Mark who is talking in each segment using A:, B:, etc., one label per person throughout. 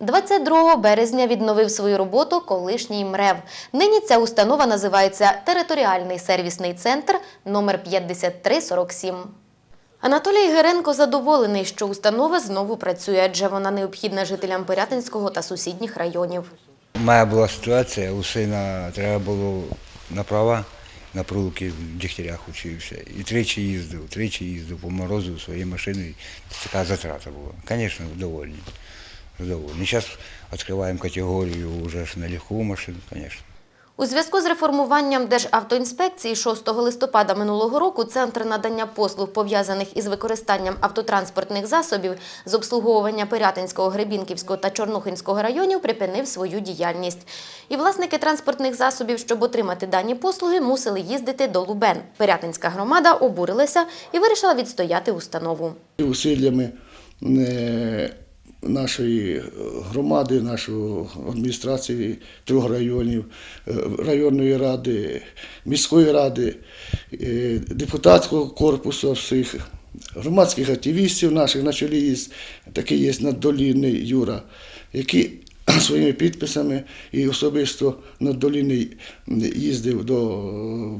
A: 22 березня відновив свою роботу колишній МРЕВ. Нині ця установа називається Територіальний сервісний центр номер 5347. Анатолій Геренко задоволений, що установа знову працює, адже вона необхідна жителям Пирятинського та сусідніх районів.
B: У мене була ситуація, у сина треба було на права, на прулки в Дігтярях учився. І тричі їздив, тричі їздив по морозу своєю машиною. Це така затрата була. Звісно, довольні. Задоволені. Зараз відкриваємо категорію вже ж на легкову машину, звісно.
A: У зв'язку з реформуванням Державтоінспекції 6 листопада минулого року Центр надання послуг, пов'язаних із використанням автотранспортних засобів з обслуговування Пирятинського, Гребінківського та Чорнухинського районів припинив свою діяльність. І власники транспортних засобів, щоб отримати дані послуги, мусили їздити до Лубен. Пирятинська громада обурилася і вирішила відстояти установу.
C: усиллями е, нашої громади, нашої адміністрації трьох районів, е, районної ради, міської ради, е, депутатського корпусу всіх, громадських активістів наших на чолі є такий є наддолінний Юра, які своїми підписами і особисто наддолінний їздив до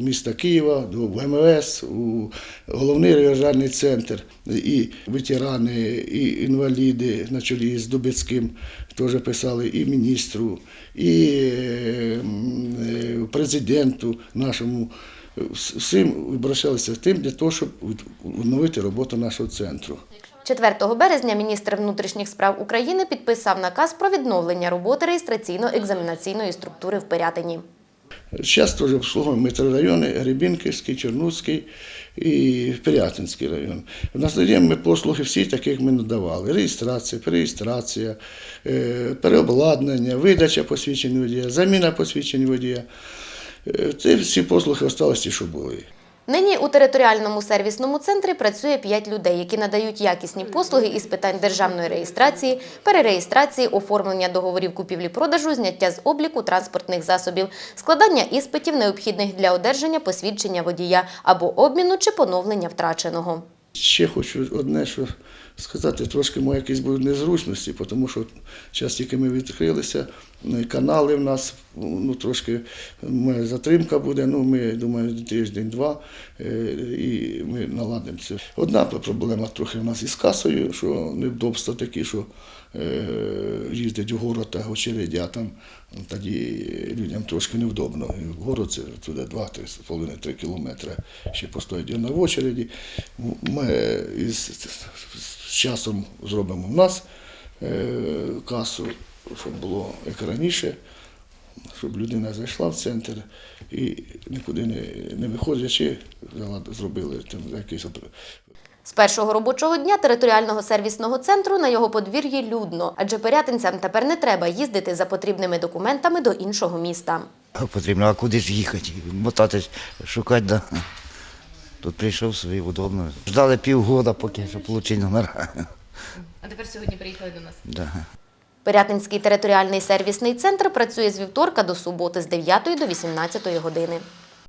C: міста Києва, до ВМС, у головний регіональний центр. І ветерани, і інваліди на чолі з Дубецьким теж писали і міністру, і е, м, е, президенту нашому. Всім обращалися тим для того, щоб відновити роботу нашого центру.
A: 4 березня міністр внутрішніх справ України підписав наказ про відновлення роботи реєстраційно-екзаменаційної структури в Пирятині.
C: Зараз теж обслуговуємо мікрорайони Гребінківський, Чорнуцький і Пирятинський район. Надаємо ми послуги всі, такі, як ми надавали. Реєстрація, перереєстрація, е, переобладнання, видача посвідчень водія, заміна посвідчень водія. Це всі послуги залишилися що були.
A: Нині у територіальному сервісному центрі працює 5 людей, які надають якісні послуги із питань державної реєстрації, перереєстрації, оформлення договорів купівлі-продажу, зняття з обліку транспортних засобів, складання іспитів, необхідних для одержання посвідчення водія або обміну чи поновлення втраченого.
C: Ще хочу одне, що сказати, трошки мої якісь будуть незручності, тому що час тільки ми відкрилися, канали в нас, ну трошки моя затримка буде, ну ми думаю, тиждень-два, е, і ми наладимо це. Одна проблема трохи в нас із касою, що невдобства такі, що е, їздить в город та очередя, там тоді людям трошки невдобно. І в город це туди 2-3,5-3 кілометри ще постоять на очереді. Ми із, з часом зробимо в нас е, касу, щоб було як раніше, щоб людина зайшла в центр і нікуди не, не виходячи, зробили там якийсь
A: З першого робочого дня територіального сервісного центру на його подвір'ї людно, адже пирятинцям тепер не треба їздити за потрібними документами до іншого міста.
B: Потрібно, а куди ж їхати? Мотатись, шукати, да. Тут прийшов собі удобно. Ждали півгода, поки щоб отримати номера.
D: А тепер сьогодні приїхали до нас.
B: Да.
A: Пирятинський територіальний сервісний центр працює з вівторка до суботи з 9 до 18 години.